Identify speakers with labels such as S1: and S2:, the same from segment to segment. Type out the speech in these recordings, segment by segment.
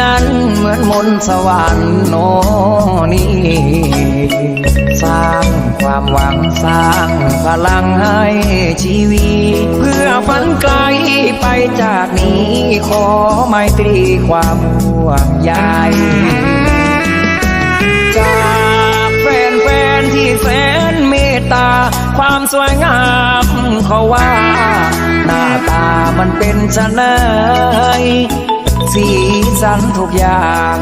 S1: นั้นเหมือนมนต์สวรรค์โนนี่สร้างความหวังสร้างพลังให้ชีวิต เพื่อฝันไกลไปจากนี้ขอไมตรีความห่วงใยจากแฟนๆที่แสนเมตตา ความสวยงามเขาว่า หน้าตามันเป็นชะเนย สีสันทุกอย่าง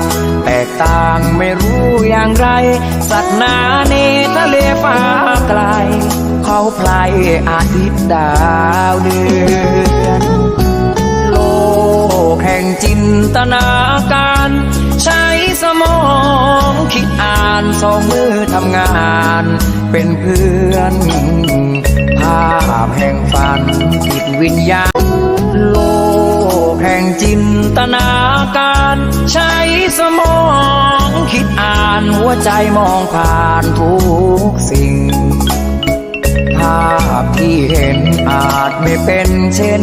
S1: แตกต่างไม่รู้อย่างไร สัตว์นาเนทะเลฟ้าไกล เขาพลายอาทิตย์ดาวเดือนโลกแห่งจินตนาการ ใช้สมองคิดอ่านสองมือทำงาน เป็นเพื่อน ภาพแห่งฝันจิตวิญญาณ จินตนาการใช้สมองคิดอ่านหัวใจมองผ่านทุกสิ่ง ภาพที่เห็นอาจไม่เป็นเช่น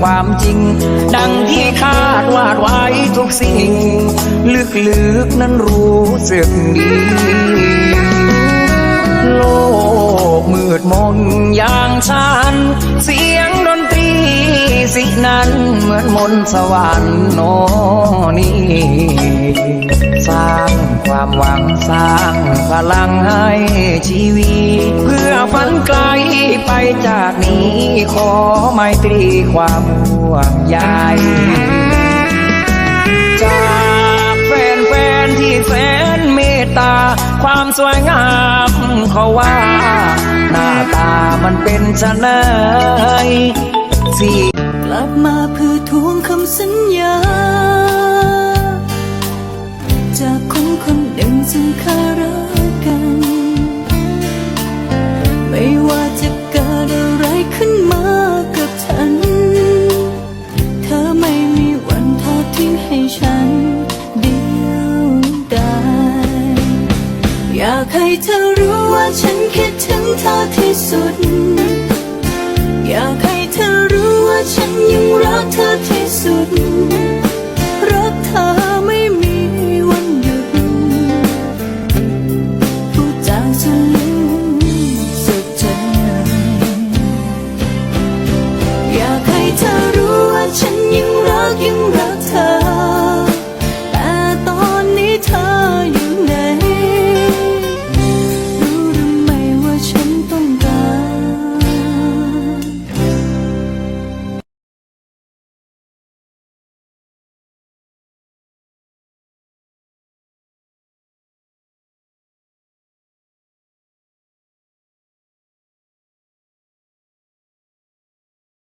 S1: ความจริง ดังที่คาดวาดไว้ทุกสิ่ง ลึกๆนั้นรู้สึกดีโลกมืดมนอย่างฉัน สินั้นเหมือนมนต์สวรรค์โนนี่สร้างความหวังสร้างพลังให้ชีวิต เพื่อฝันไกลไปจากนี้ขอไมตรีความห่วงใยจากแฟนๆที่แสนเมตตา ความสวยงามเขาว่า หน้าตามันเป็นชะเนยสี
S2: ก ลับมาเพื่อทวงคำสัญญา จากคนคนหนึ่งซึ่งเคยรักกัน ไม่ว่าจะเกิดอะไรขึ้นมากับฉัน เธอไม่มีวันทอดทิ้งให้ฉันเดียวดายอยากให้เธอรู้ว่าฉันคิดถึงเธอที่สุด